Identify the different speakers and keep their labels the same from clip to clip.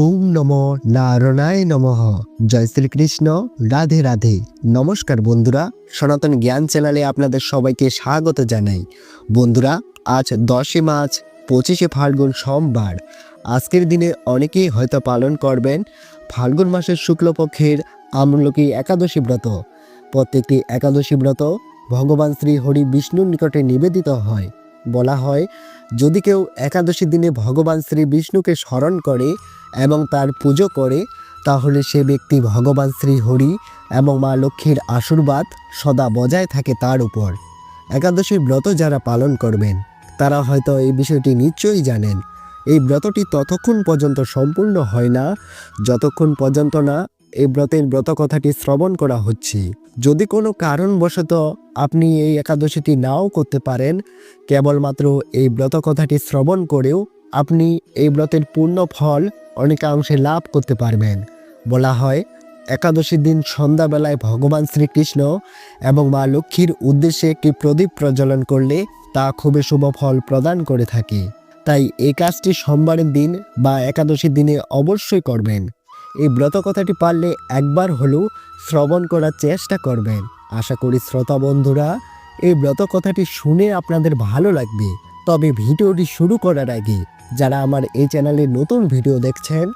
Speaker 1: ওম নম নারায়ণায় নমঃ জয় শ্রীকৃষ্ণ রাধে রাধে নমস্কার বন্ধুরা সনাতন জ্ঞান চ্যানেলে আপনাদের সবাইকে স্বাগত জানাই বন্ধুরা আজ দশে মার্চ পঁচিশে ফাল্গুন সোমবার আজকের দিনে অনেকেই হয়তো পালন করবেন ফাল্গুন মাসের শুক্লপক্ষের আমলকী একাদশী ব্রত প্রত্যেকটি একাদশী ব্রত ভগবান শ্রী হরি বিষ্ণুর নিকটে নিবেদিত হয় বলা হয় যদি কেউ একাদশী দিনে ভগবান শ্রী বিষ্ণুকে স্মরণ করে এবং তার পুজো করে তাহলে সে ব্যক্তি ভগবান শ্রী হরি এবং মা লক্ষ্মীর আশীর্বাদ সদা বজায় থাকে তার উপর একাদশী ব্রত যারা পালন করবেন তারা হয়তো এই বিষয়টি নিশ্চয়ই জানেন এই ব্রতটি ততক্ষণ পর্যন্ত সম্পূর্ণ হয় না যতক্ষণ পর্যন্ত না এই ব্রতের ব্রত কথাটি শ্রবণ করা হচ্ছে যদি কোনো কারণবশত আপনি এই একাদশীটি নাও করতে পারেন কেবলমাত্র এই ব্রত কথাটি শ্রবণ করেও আপনি এই ব্রতের পূর্ণ ফল অনেকাংশে লাভ করতে পারবেন বলা হয় একাদশীর দিন সন্ধ্যাবেলায় ভগবান শ্রীকৃষ্ণ এবং মা লক্ষ্মীর উদ্দেশ্যে একটি প্রদীপ প্রজ্বলন করলে তা খুবই শুভ ফল প্রদান করে থাকে তাই এই কাজটি সোমবারের দিন বা একাদশীর দিনে অবশ্যই করবেন এই ব্রত কথাটি পারলে একবার হলেও শ্রবণ করার চেষ্টা করবেন আশা করি শ্রোতা বন্ধুরা এই ব্রত কথাটি শুনে আপনাদের ভালো লাগবে তবে ভিডিওটি শুরু করার আগে যারা আমার এই চ্যানেলে নতুন ভিডিও দেখছেন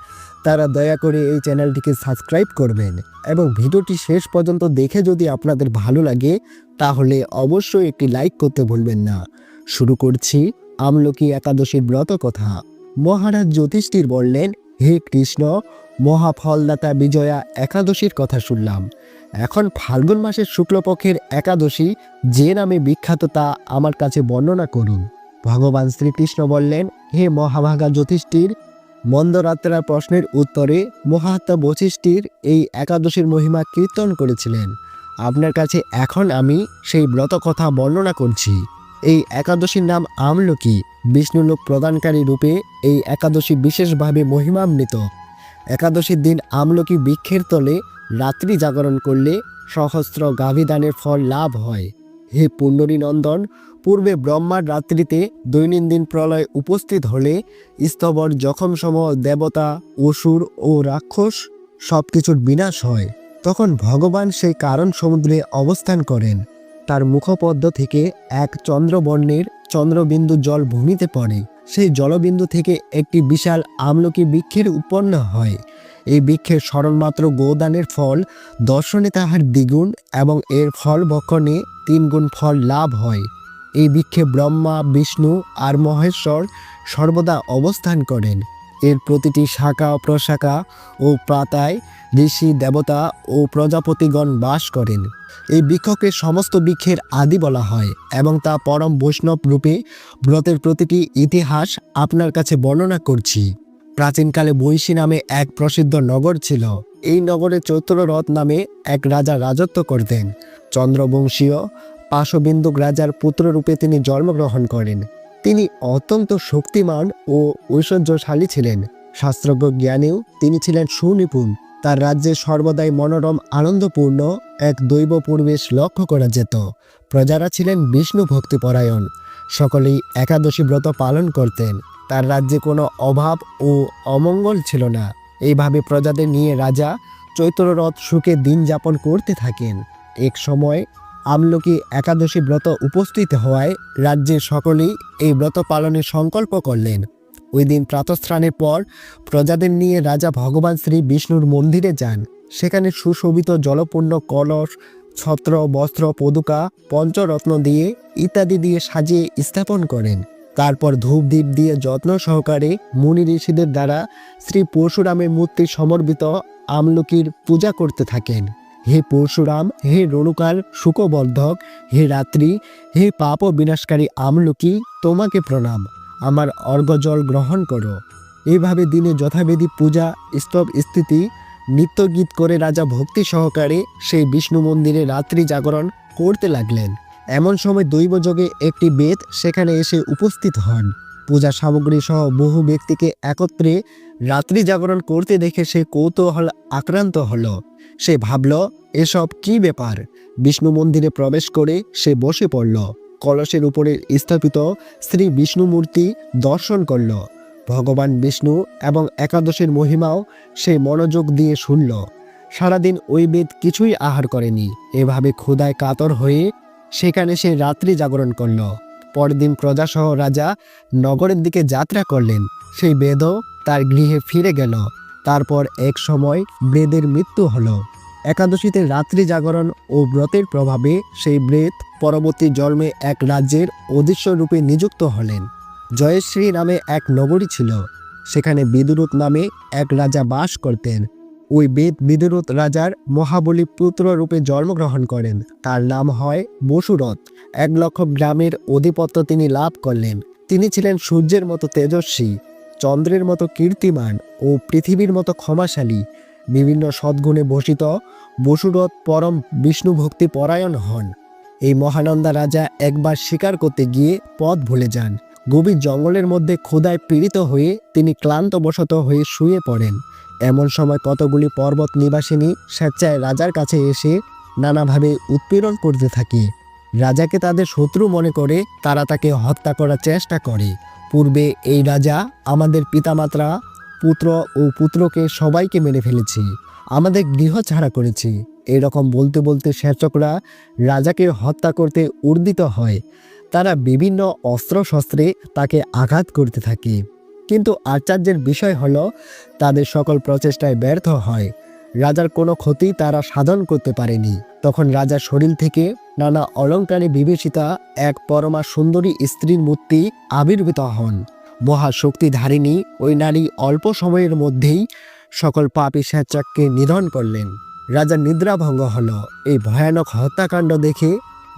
Speaker 1: তারা দয়া করে এই চ্যানেলটিকে সাবস্ক্রাইব করবেন এবং ভিডিওটি শেষ পর্যন্ত দেখে যদি আপনাদের ভালো লাগে তাহলে অবশ্যই একটি লাইক করতে ভুলবেন না শুরু করছি আমলকি একাদশীর ব্রত কথা মহারাজ জ্যোতিষটির বললেন হে কৃষ্ণ মহাফলদাতা বিজয়া একাদশীর কথা শুনলাম এখন ফাল্গুন মাসের শুক্লপক্ষের একাদশী যে নামে বিখ্যাত তা আমার কাছে বর্ণনা করুন ভগবান শ্রীকৃষ্ণ বললেন হে মহাভাগা জ্যোতিষ্ঠির মন্দরাত্রার প্রশ্নের উত্তরে মহাত্মা বশিষ্ঠির এই একাদশীর মহিমা কীর্তন করেছিলেন আপনার কাছে এখন আমি সেই ব্রত কথা বর্ণনা করছি এই একাদশীর নাম আমলকি বিষ্ণুলোক প্রদানকারী রূপে এই একাদশী বিশেষভাবে মহিমান্বিত একাদশীর দিন আমলকি বৃক্ষের তলে রাত্রি জাগরণ করলে সহস্র গাভিদানের ফল লাভ হয় হে নন্দন পূর্বে ব্রহ্মার রাত্রিতে দৈনন্দিন প্রলয় উপস্থিত হলে স্তবর সম দেবতা অসুর ও রাক্ষস সব কিছুর বিনাশ হয় তখন ভগবান সেই কারণ সমুদ্রে অবস্থান করেন তার মুখপদ্ম থেকে এক চন্দ্রবর্ণের চন্দ্রবিন্দু জল ভূমিতে পড়ে সেই জলবিন্দু থেকে একটি বিশাল আমলকি বৃক্ষের উৎপন্ন হয় এই বৃক্ষের স্মরণমাত্র গোদানের ফল দর্শনে তাহার দ্বিগুণ এবং এর ফল ভক্ষণে তিনগুণ ফল লাভ হয় এই বৃক্ষে ব্রহ্মা বিষ্ণু আর মহেশ্বর সর্বদা অবস্থান করেন এর প্রতিটি শাখা প্রশাখা ও পাতায় ঋষি দেবতা ও প্রজাপতিগণ বাস করেন এই বৃক্ষকে সমস্ত বৃক্ষের আদি বলা হয় এবং তা পরম বৈষ্ণব রূপে ব্রতের প্রতিটি ইতিহাস আপনার কাছে বর্ণনা করছি প্রাচীনকালে বৈশী নামে এক প্রসিদ্ধ নগর ছিল এই নগরে চৈত্ররথ নামে এক রাজা রাজত্ব করতেন চন্দ্রবংশীয় পাশবিন্দুক রাজার পুত্ররূপে তিনি জন্মগ্রহণ করেন তিনি অত্যন্ত শক্তিমান ও ঐশ্বর্যশালী ছিলেন শাস্ত্রজ্ঞ জ্ঞানেও তিনি ছিলেন সুনিপুণ তার রাজ্যে সর্বদাই মনোরম আনন্দপূর্ণ এক দৈব পরিবেশ লক্ষ্য করা যেত প্রজারা ছিলেন বিষ্ণু ভক্তিপরায়ণ সকলেই একাদশী ব্রত পালন করতেন তার রাজ্যে কোনো অভাব ও অমঙ্গল ছিল না এইভাবে প্রজাদের নিয়ে রাজা চৈত্ররথ সুখে দিন যাপন করতে থাকেন এক সময় আমলকি একাদশী ব্রত উপস্থিত হওয়ায় রাজ্যের সকলেই এই ব্রত পালনের সংকল্প করলেন ওই দিন প্রাতস্থানের পর প্রজাদের নিয়ে রাজা ভগবান শ্রী বিষ্ণুর মন্দিরে যান সেখানে সুশোভিত জলপূর্ণ কলস ছত্র বস্ত্র পদুকা পঞ্চরত্ন দিয়ে ইত্যাদি দিয়ে সাজিয়ে স্থাপন করেন তারপর ধূপ দ্বীপ দিয়ে যত্ন সহকারে মুনি ঋষিদের দ্বারা শ্রী পরশুরামের মূর্তি সমর্পিত আমলকির পূজা করতে থাকেন হে পরশুরাম হে রণুকার সুখবর্ধক হে রাত্রি হে পাপ বিনাশকারী আমলকি তোমাকে প্রণাম আমার অর্গজল গ্রহণ করো এইভাবে দিনে যথাবিধি পূজা স্তব স্থিতি নিত্যগীত করে রাজা ভক্তি সহকারে সেই বিষ্ণু মন্দিরে রাত্রি জাগরণ করতে লাগলেন এমন সময় দৈবযোগে একটি বেদ সেখানে এসে উপস্থিত হন পূজা সামগ্রী সহ বহু ব্যক্তিকে একত্রে রাত্রি জাগরণ করতে দেখে সে কৌতূহল আক্রান্ত হলো সে ভাবল এসব কি ব্যাপার বিষ্ণু মন্দিরে প্রবেশ করে সে বসে পড়ল কলসের উপরে স্থাপিত শ্রী বিষ্ণু মূর্তি দর্শন করল ভগবান বিষ্ণু এবং একাদশের মহিমাও সে মনোযোগ দিয়ে শুনল সারাদিন ওই বেদ কিছুই আহার করেনি এভাবে ক্ষুদায় কাতর হয়ে সেখানে সে রাত্রি জাগরণ করল পরদিন প্রজাসহ রাজা নগরের দিকে যাত্রা করলেন সেই বেদও তার গৃহে ফিরে গেল তারপর এক সময় বেদের মৃত্যু হল একাদশীতে রাত্রি জাগরণ ও ব্রতের প্রভাবে সেই ব্রেত পরবর্তী জন্মে এক রাজ্যের অদৃশ্য রূপে নিযুক্ত হলেন জয়শ্রী নামে এক নগরী ছিল সেখানে বিদুরুত নামে এক রাজা বাস করতেন ওই বেদ বিদরথ রাজার মহাবলী পুত্র রূপে জন্মগ্রহণ করেন তার নাম হয় বসুরথ এক লক্ষ গ্রামের অধিপত্য তিনি লাভ করলেন তিনি ছিলেন সূর্যের মতো তেজস্বী চন্দ্রের মতো কীর্তিমান ও পৃথিবীর মতো ক্ষমাশালী বিভিন্ন সদ্গুণে ভূষিত বসুরথ পরম বিষ্ণু ভক্তি পরায়ণ হন এই মহানন্দা রাজা একবার শিকার করতে গিয়ে পথ ভুলে যান গভীর জঙ্গলের মধ্যে খোদায় পীড়িত হয়ে তিনি ক্লান্তবশত হয়ে শুয়ে পড়েন এমন সময় কতগুলি পর্বত নিবাসিনী স্বেচ্ছায় রাজার কাছে এসে নানাভাবে উৎপীড়ন করতে থাকে রাজাকে তাদের শত্রু মনে করে তারা তাকে হত্যা করার চেষ্টা করে পূর্বে এই রাজা আমাদের পিতামাত্রা পুত্র ও পুত্রকে সবাইকে মেরে ফেলেছে আমাদের গৃহ ছাড়া করেছে এরকম বলতে বলতে সেচকরা রাজাকে হত্যা করতে উর্দিত হয় তারা বিভিন্ন অস্ত্র শস্ত্রে তাকে আঘাত করতে থাকে কিন্তু আচার্যের বিষয় হলো তাদের সকল প্রচেষ্টায় ব্যর্থ হয় রাজার কোনো ক্ষতি তারা সাধন করতে পারেনি তখন রাজার শরীর থেকে নানা অলঙ্কারে বিবেচিতা এক পরমা সুন্দরী স্ত্রীর মূর্তি আবির্ভূত হন মহাশক্তি ধারিণী ওই নারী অল্প সময়ের মধ্যেই সকল পাপি স্বেচ্ছাককে নিধন করলেন রাজার নিদ্রাভঙ্গ হল এই ভয়ানক হত্যাকাণ্ড দেখে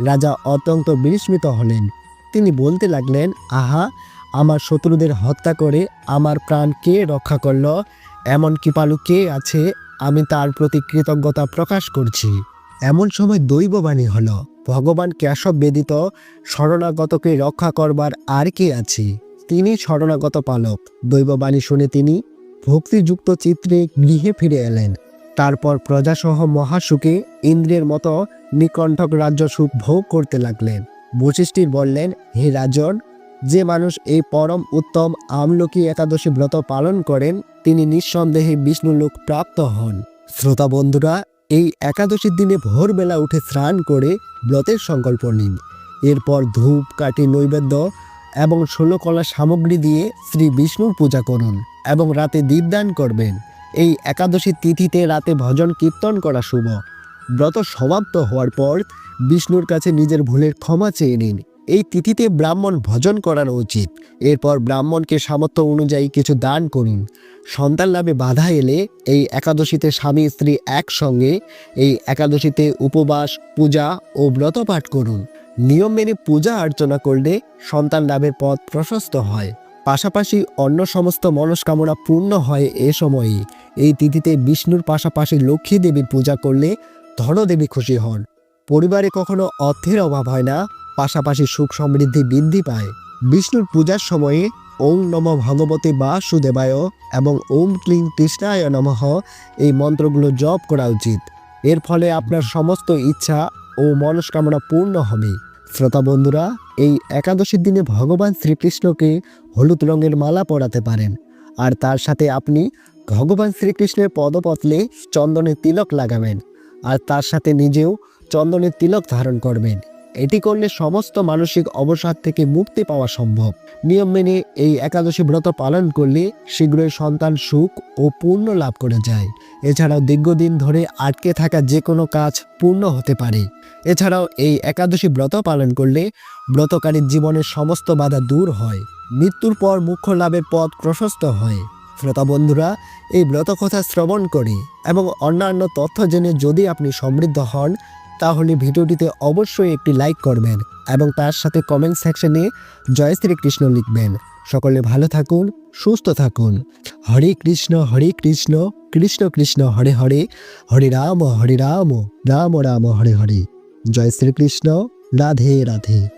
Speaker 1: রাজা অত্যন্ত বিস্মিত হলেন তিনি বলতে লাগলেন আহা আমার শত্রুদের হত্যা করে আমার প্রাণ কে রক্ষা করল এমনকি পালু কে আছে আমি তার প্রতি কৃতজ্ঞতা প্রকাশ করছি এমন সময় দৈববাণী হলো ভগবান কেশব বেদিত শরণাগতকে রক্ষা করবার আর কে আছে তিনি শরণাগত পালক দৈববাণী শুনে তিনি ভক্তিযুক্ত চিত্রে গৃহে ফিরে এলেন তারপর প্রজাসহ মহাসুখে ইন্দ্রের মতো নিকণ্ঠক রাজ্য সুখ ভোগ করতে লাগলেন বশিষ্ঠির বললেন হে রাজন যে মানুষ এই পরম উত্তম আমলকি একাদশী ব্রত পালন করেন তিনি নিঃসন্দেহে বিষ্ণুলোক প্রাপ্ত হন শ্রোতা বন্ধুরা এই একাদশীর দিনে ভোরবেলা উঠে স্নান করে ব্রতের সংকল্প নিন এরপর ধূপ কাটি নৈবেদ্য এবং কলা সামগ্রী দিয়ে শ্রী বিষ্ণুর পূজা করুন এবং রাতে দীপদান করবেন এই একাদশী তিথিতে রাতে ভজন কীর্তন করা শুভ ব্রত সমাপ্ত হওয়ার পর বিষ্ণুর কাছে নিজের ভুলের ক্ষমা চেয়ে নিন এই তিথিতে ব্রাহ্মণ ভজন করানো উচিত এরপর ব্রাহ্মণকে সামর্থ্য অনুযায়ী কিছু দান করুন সন্তান লাভে বাধা এলে এই একাদশীতে স্বামী স্ত্রী একসঙ্গে এই একাদশীতে উপবাস পূজা ও ব্রত পাঠ করুন নিয়ম মেনে পূজা অর্চনা করলে সন্তান লাভের পথ প্রশস্ত হয় পাশাপাশি অন্য সমস্ত মনস্কামনা পূর্ণ হয় এ সময়ে এই তিথিতে বিষ্ণুর পাশাপাশি লক্ষ্মী দেবীর পূজা করলে ধনদেবী খুশি হন পরিবারে কখনো অর্থের অভাব হয় না পাশাপাশি সুখ সমৃদ্ধি বৃদ্ধি পায় বিষ্ণুর পূজার সময়ে ওম নম ভগবতী বা সুদেবায় এবং ওম ক্লিং কৃষ্ণায় নমঃ এই মন্ত্রগুলো জপ করা উচিত এর ফলে আপনার সমস্ত ইচ্ছা ও মনস্কামনা পূর্ণ হবে শ্রোতা বন্ধুরা এই একাদশীর দিনে ভগবান শ্রীকৃষ্ণকে হলুদ রঙের মালা পরাতে পারেন আর তার সাথে আপনি ভগবান শ্রীকৃষ্ণের পদপতলে চন্দনের তিলক লাগাবেন আর তার সাথে নিজেও চন্দনের তিলক ধারণ করবেন এটি করলে সমস্ত মানসিক অবসাদ থেকে মুক্তি পাওয়া সম্ভব নিয়ম মেনে এই একাদশী ব্রত পালন করলে শীঘ্রই সন্তান সুখ ও পূর্ণ লাভ করে যায় এছাড়াও দীর্ঘদিন ধরে আটকে থাকা যে কোনো কাজ পূর্ণ হতে পারে এছাড়াও এই একাদশী ব্রত পালন করলে ব্রতকারীর জীবনের সমস্ত বাধা দূর হয় মৃত্যুর পর মুখ্য লাভের পথ প্রশস্ত হয় শ্রোতা বন্ধুরা এই ব্রত কথা শ্রবণ করে এবং অন্যান্য তথ্য জেনে যদি আপনি সমৃদ্ধ হন তাহলে ভিডিওটিতে অবশ্যই একটি লাইক করবেন এবং তার সাথে কমেন্ট সেকশনে জয় শ্রীকৃষ্ণ লিখবেন সকলে ভালো থাকুন সুস্থ থাকুন হরে কৃষ্ণ হরে কৃষ্ণ কৃষ্ণ কৃষ্ণ হরে হরে হরে রাম হরে রাম রাম রাম হরে হরে জয় শ্রীকৃষ্ণ রাধে রাধে